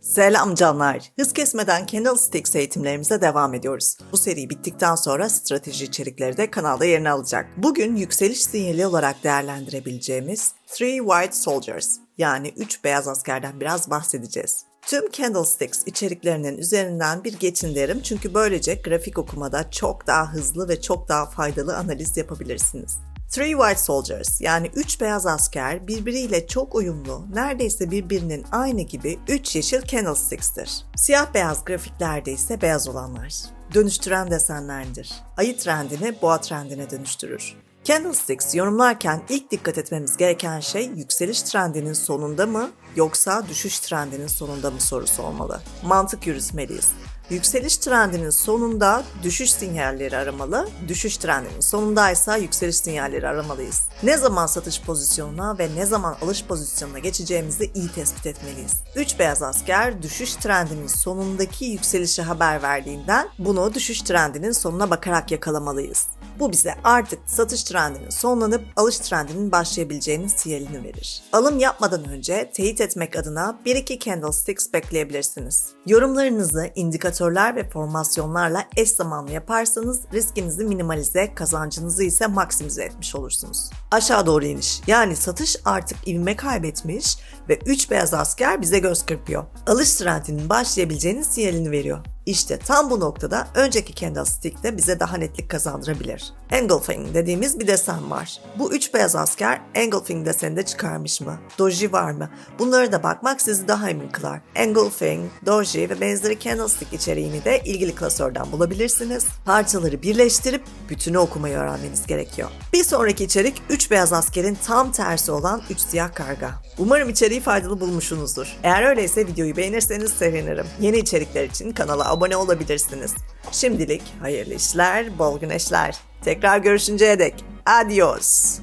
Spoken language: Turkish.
Selam canlar. Hız kesmeden Candlesticks eğitimlerimize devam ediyoruz. Bu seri bittikten sonra strateji içerikleri de kanalda yerini alacak. Bugün yükseliş sinyali olarak değerlendirebileceğimiz Three White Soldiers yani 3 beyaz askerden biraz bahsedeceğiz. Tüm Candlesticks içeriklerinin üzerinden bir geçin derim çünkü böylece grafik okumada çok daha hızlı ve çok daha faydalı analiz yapabilirsiniz. Three White Soldiers yani üç beyaz asker birbiriyle çok uyumlu, neredeyse birbirinin aynı gibi üç yeşil candlesticks'tir. Siyah beyaz grafiklerde ise beyaz olanlar. Dönüştüren desenlerdir. Ayı trendini boğa trendine dönüştürür. Candlesticks yorumlarken ilk dikkat etmemiz gereken şey yükseliş trendinin sonunda mı yoksa düşüş trendinin sonunda mı sorusu olmalı. Mantık yürütmeliyiz. Yükseliş trendinin sonunda düşüş sinyalleri aramalı, düşüş trendinin sonundaysa yükseliş sinyalleri aramalıyız. Ne zaman satış pozisyonuna ve ne zaman alış pozisyonuna geçeceğimizi iyi tespit etmeliyiz. 3 beyaz asker düşüş trendinin sonundaki yükselişi haber verdiğinden bunu düşüş trendinin sonuna bakarak yakalamalıyız. Bu bize artık satış trendinin sonlanıp alış trendinin başlayabileceğinin sinyalini verir. Alım yapmadan önce teyit etmek adına 1-2 candlesticks bekleyebilirsiniz. Yorumlarınızı indikatörler ve formasyonlarla eş zamanlı yaparsanız riskinizi minimalize, kazancınızı ise maksimize etmiş olursunuz. Aşağı doğru iniş yani satış artık ivme kaybetmiş ve 3 beyaz asker bize göz kırpıyor. Alış trendinin başlayabileceğinin sinyalini veriyor. İşte tam bu noktada önceki candlestick de bize daha netlik kazandırabilir. Engulfing dediğimiz bir desen var. Bu üç beyaz asker engulfing deseninde çıkarmış mı? Doji var mı? Bunlara da bakmak sizi daha emin kılar. Engulfing, doji ve benzeri candlestick içeriğini de ilgili klasörden bulabilirsiniz. Parçaları birleştirip bütünü okumayı öğrenmeniz gerekiyor. Bir sonraki içerik 3 beyaz askerin tam tersi olan 3 siyah karga. Umarım içeriği faydalı bulmuşsunuzdur. Eğer öyleyse videoyu beğenirseniz sevinirim. Yeni içerikler için kanala abone olabilirsiniz. Şimdilik hayırlı işler, bol güneşler. Tekrar görüşünceye dek adios.